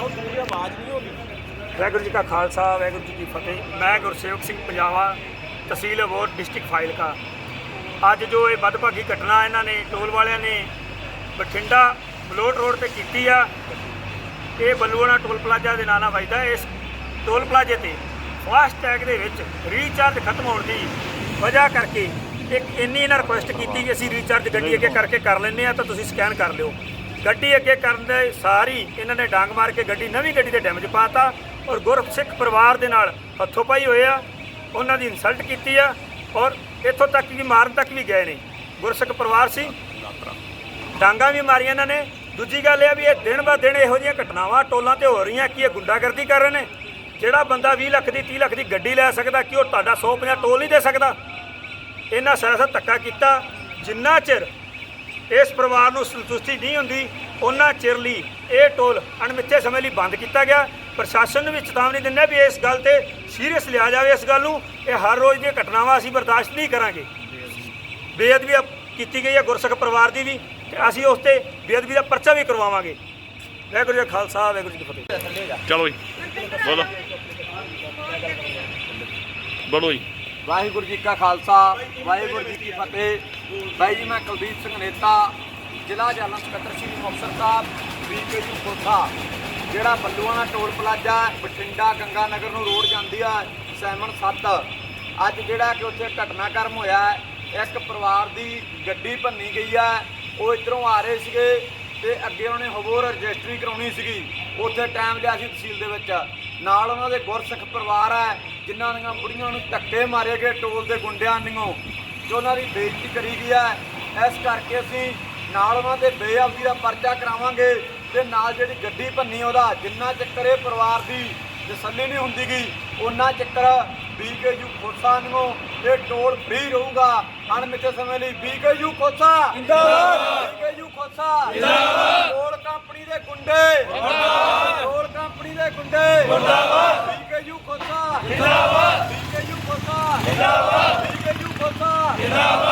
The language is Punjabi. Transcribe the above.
ਉਹ ਦੂਰ ਆਵਾਜ਼ ਨਹੀਂ ਹੋਗੀ ਵਾਹਿਗੁਰੂ ਜੀ ਕਾ ਖਾਲਸਾ ਵਾਹਿਗੁਰੂ ਜੀ ਕੀ ਫਤਿਹ। ਮੈਂ ਗੁਰਸੇਵਕ ਸਿੰਘ ਪੰਜਾਬਾ ਤਹਿਸੀਲ ਅਬੋਹਰ ਡਿਸਟ੍ਰਿਕਟ ਫਾਜ਼ਿਲਕਾ। ਅੱਜ ਜੋ ਇਹ ਵੱਧਭਾਗੀ ਘਟਨਾ ਇਹਨਾਂ ਨੇ ਟੋਲ ਵਾਲਿਆਂ ਨੇ ਬਠਿੰਡਾ ਮਲੋਟ ਰੋਡ ਤੇ ਕੀਤੀ ਆ ਇਹ ਬੱਲੂਆਣਾ ਟੋਲ ਪਲਾਜ਼ਾ ਦੇ ਨਾਂ ਨਾਲ ਵੱਜਦਾ ਇਸ ਟੋਲ ਪਲਾਜ਼ੇ ਤੇ ਫਾਸਟ ਟੈਗ ਦੇ ਵਿੱਚ ਰੀਚਾਰਜ ਖਤਮ ਹੋਣ ਦੀ ਵਜ੍ਹਾ ਕਰਕੇ ਇੱਕ ਇੰਨੀ ਇਹਨਾਂ ਰਿਕੁਐਸਟ ਕੀਤੀ ਕਿ ਅਸੀਂ ਰੀਚਾਰਜ ਗੱਡੀ ਅੱਗੇ ਕਰਕੇ ਕਰ ਲੈਂਦੇ ਆ ਤਾਂ ਤੁਸੀਂ ਸਕੈਨ ਕਰ ਲਿਓ। ਗੱਡੀ ਅੱਗੇ ਕਰਨ ਦੇ ਸਾਰੀ ਇਹਨਾਂ ਨੇ ਡਾਂਗ ਮਾਰ ਕੇ ਗੱਡੀ ਨਵੀਂ ਗੱਡੀ 'ਤੇ ਡੈਮੇਜ ਪਾਤਾ ਔਰ ਗੁਰਸਿੱਖ ਪਰਿਵਾਰ ਦੇ ਨਾਲ ਹੱਥੋਂ ਪਾਈ ਹੋਏ ਆ। ਉਹਨਾਂ ਦੀ ਇਨਸਲਟ ਕੀਤੀ ਆ ਔਰ ਇੱਥੋਂ ਤੱਕ ਕਿ ਮਾਰਨ ਤੱਕ ਵੀ ਗਏ ਨੇ। ਗੁਰਸਿੱਖ ਪਰਿਵਾਰ ਸੀ। ਡਾਂਗਾ ਵੀ ਮਾਰੀਆਂ ਇਹਨਾਂ ਨੇ। ਦੂਜੀ ਗੱਲ ਇਹ ਆ ਵੀ ਇਹ ਦਿਨ ਬਾ ਦਿਨ ਇਹੋ ਜਿਹੀਆਂ ਘਟਨਾਵਾਂ ਟੋਲਾਂ ਤੇ ਹੋ ਰਹੀਆਂ ਕਿ ਇਹ ਗੁੰਡਾਗਰਦੀ ਕਰ ਰਹੇ ਨੇ। ਜਿਹੜਾ ਬੰਦਾ 20 ਲੱਖ ਦੀ 30 ਲੱਖ ਦੀ ਗੱਡੀ ਲੈ ਸਕਦਾ ਕਿ ਉਹ ਤੁਹਾਡਾ 150 ਟੋਲ ਨਹੀਂ ਦੇ ਸਕਦਾ? ਇਹਨਾਂ ਸਿਆਸਤ ਧੱਕਾ ਕੀਤਾ। ਜਿੰਨਾ ਚਿਰ ਇਸ ਪਰਿਵਾਰ ਨੂੰ ਸੰਤੁਸ਼ਟੀ ਨਹੀਂ ਹੁੰਦੀ ਉਹਨਾਂ ਚਿਰ ਲਈ ਇਹ ਟੋਲ ਅਣਮਿੱਥੇ ਸਮੇਂ ਲਈ ਬੰਦ ਕੀਤਾ ਗਿਆ। ਪ੍ਰਸ਼ਾਸਨ ਨੂੰ ਵੀ ਚੇਤਾਵਨੀ ਦਿੰਦੇ ਹਾਂ ਵੀ ਇਸ ਗੱਲ ਤੇ ਸੀਰੀਅਸ ਲਿਆ ਜਾਵੇ ਇਸ ਗੱਲ ਨੂੰ। ਇਹ ਹਰ ਰੋਜ਼ ਦੀਆਂ ਘਟਨਾਵਾਂ ਅਸੀਂ ਬਰਦਾਸ਼ਤ ਨਹੀਂ ਕਰਾਂਗੇ। ਬੇਅਦਬੀ ਕੀਤੀ ਗਈ ਹੈ ਗੁਰਸਿੱਖ ਪਰਿਵਾਰ ਦੀ ਵੀ ਤੇ ਅਸੀਂ ਉਸ ਤੇ ਬੇਅਦਬੀ ਦਾ ਪਰਚਾ ਵੀ ਕਰਵਾਵਾਂਗੇ। ਵਾਹਿਗੁਰੂ ਜੀ ਕਾ ਖਾਲਸਾ ਵਾਹਿਗੁਰੂ ਜੀ ਕੀ ਫਤਿਹ। ਚਲੋ ਜੀ ਬੋਲੋ। ਬੋਲੋ ਜੀ। ਵਾਹਿਗੁਰੂ ਜੀ ਕਾ ਖਾਲਸਾ ਵਾਹਿਗੁਰੂ ਜੀ ਕੀ ਫਤਿਹ। ਬਾਈ ਜੀ, ਮੈਂ ਕੁਲਦੀਪ ਸਿੰਘ ਨੇਤਾ, ਜ਼ਿਲ੍ਹਾ ਜਨਰਲ ਸਕੱਤਰ ਸ੍ਰੀ ਮੁਕਤਸਰ ਸਾਹਿਬ, ਬੀਕੇ ਜੀ ਖੋਖਾ, ਜਿਹੜਾ ਬੱਲੂਆਣਾ ਟੋਲ ਪਲਾਜ਼ਾ, ਬਠਿੰਡਾ ਗੰਗਾ ਨਗਰ ਨੂੰ ਰੋਡ ਜਾਂਦੀ ਆ, ਸੈਮਨ 7 ਅੱਜ ਜਿਹੜਾ ਕਿ ਉੱਥੇ ਘਟਨਾਕ੍ਰਮ ਹੋਇਆ ਇੱਕ ਪਰਿਵਾਰ ਦੀ ਗੱਡੀ ਭੰਨੀ ਗਈ ਆ, ਉਹ ਇਧਰੋਂ ਆ ਰਹੇ ਸੀਗੇ ਤੇ ਅੱਗੇ ਉਹਨੇ ਹੋਰ ਰਜਿਸਟਰੀ ਕਰਾਉਣੀ ਸੀਗੀ, ਉੱਥੇ ਟਾਈਮ ਲਿਆ ਸੀ ਤਹਿਸੀਲ ਦੇ ਵਿੱਚ। ਨਾਲ ਉਹਨਾਂ ਦੇ ਗੁਰਸਿੱਖ ਪਰਿਵਾਰ ਹੈ ਜਿਨ੍ਹਾਂ ਦੀਆਂ ਬੁੜੀਆਂ ਨੂੰ ਧੱਕੇ ਮਾਰੇ ਗਏ ਟੋਲ ਦੇ ਗੁੰਡਿਆਂ ਨਿਓ ਜੋ ਉਹਨਾਂ ਦੀ ਬੇਇੱਜ਼ਤੀ ਕਰੀ ਗਈ ਹੈ ਇਸ ਕਰਕੇ ਅਸੀਂ ਨਾਲ ਦੇ ਬੇਅਬਦੀ ਦਾ ਪਰਚਾ ਕਰਾਵਾਂਗੇ ਤੇ ਨਾਲ ਜਿਹੜੀ ਗੱਡੀ ਭੰਨੀ ਉਹਦਾ ਜਿੰਨਾ ਚੱਕਰ ਇਹ ਪਰਿਵਾਰ ਦੀ ਤਸੱਲੀ ਨਹੀਂ ਹੁੰਦੀ ਗਈ ਉਹਨਾਂ ਚੱਕਰ ਬੀਕੇਯੂ ਖੋਸਾ ਨੂੰ ਇਹ ਟੋਲ ਫ੍ਰੀ ਰਹੂਗਾ ਅਣਮਿੱਥੇ ਸਮੇਂ ਲਈ ਬੀਕੇਯੂ ਖੋਸਾ। ਜਿੰਦਾਬਾਦ। ਬੀਕੇਯੂ ਖੋਸਾ। ਜਿੰਦਾਬਾਦ। ਟੋਲ ਕੰਪਨੀ ਦੇ ਗੁੰਡੇ। ਜਿੰਦਾਬਾਦ। ਟੋਲ ਕੰਪਨੀ ਦੇ ਗੁੰਡੇ। ਜਿੰਦਾਬਾਦ। ਬੀਕੇਯੂ ਖੋਸਾ। ਜਿੰਦਾਬਾਦ। ਬੀਕੇਯੂ ਖੋਸਾ। ਜਿੰਦਾਬਾਦ। जिंदाबाद